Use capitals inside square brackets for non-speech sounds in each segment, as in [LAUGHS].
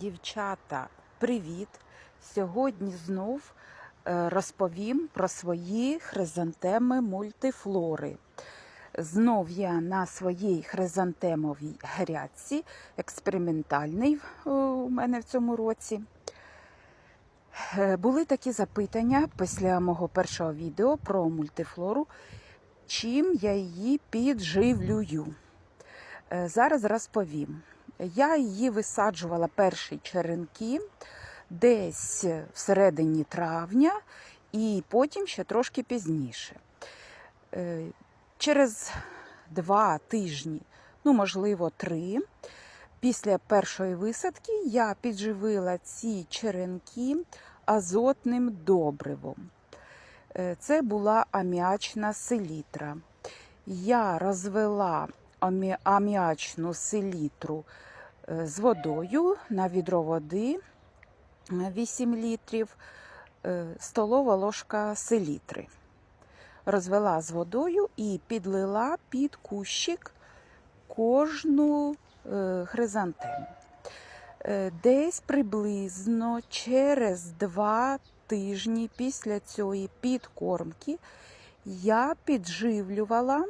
Дівчата, привіт! Сьогодні знов е, розповім про свої хризантеми мультифлори. Знов я на своїй хризантемовій грядці, експериментальній е, у мене в цьому році. Е, Були такі запитання після мого першого відео про мультифлору, чим я її підживлюю. Зараз розповім. Я її висаджувала перші черенки десь всередині травня, і потім ще трошки пізніше. Е, Через два тижні, ну, можливо, три, після першої висадки я підживила ці черенки азотним добривом. Е, Це була аміачна селітра. Я розвела амі- аміачну селітру е, з водою на відро води е, 8 літрів, е, столова ложка селітри. Розвела з водою і підлила під кущик кожну е, хризантему. Е, Десь приблизно через два тижні після цієї підкормки я підживлювала.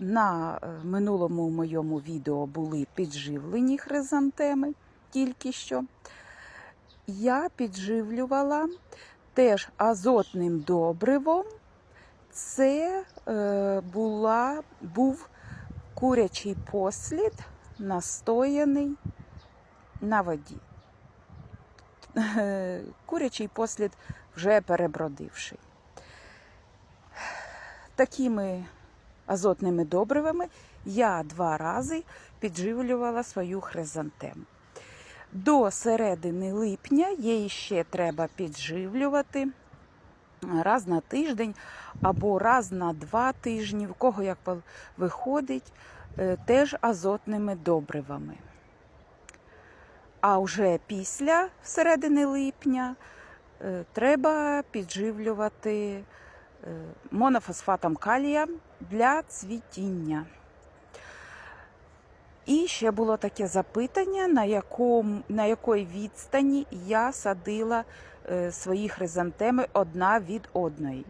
На е, минулому моєму відео були підживлені хризантеми тільки що. Я підживлювала теж азотним добривом. Це е, була, був курячий послід, настояний на воді. [LAUGHS] Курячий послід вже перебродивший. Такими азотними добривами я два рази підживлювала свою хризантему. До середини липня її ще треба підживлювати раз на тиждень або раз на два тижні, в кого як виходить, е, теж азотними добривами. А вже після середини липня е, треба підживлювати е, монофосфатом калія для цвітіння. І ще було таке запитання, на, якому, на якій відстані я садила е, свої хризантеми одна від одної.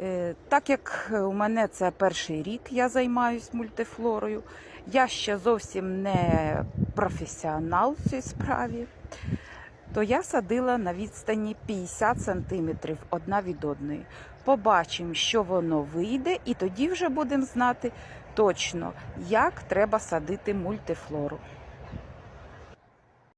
Е, Так як у мене це перший рік, я займаюся мультифлорою, я ще зовсім не професіонал в цій справі, то я садила на відстані 50 см одна від одної. Побачимо, що воно вийде, і тоді вже будемо знати точно, як треба садити мультифлору.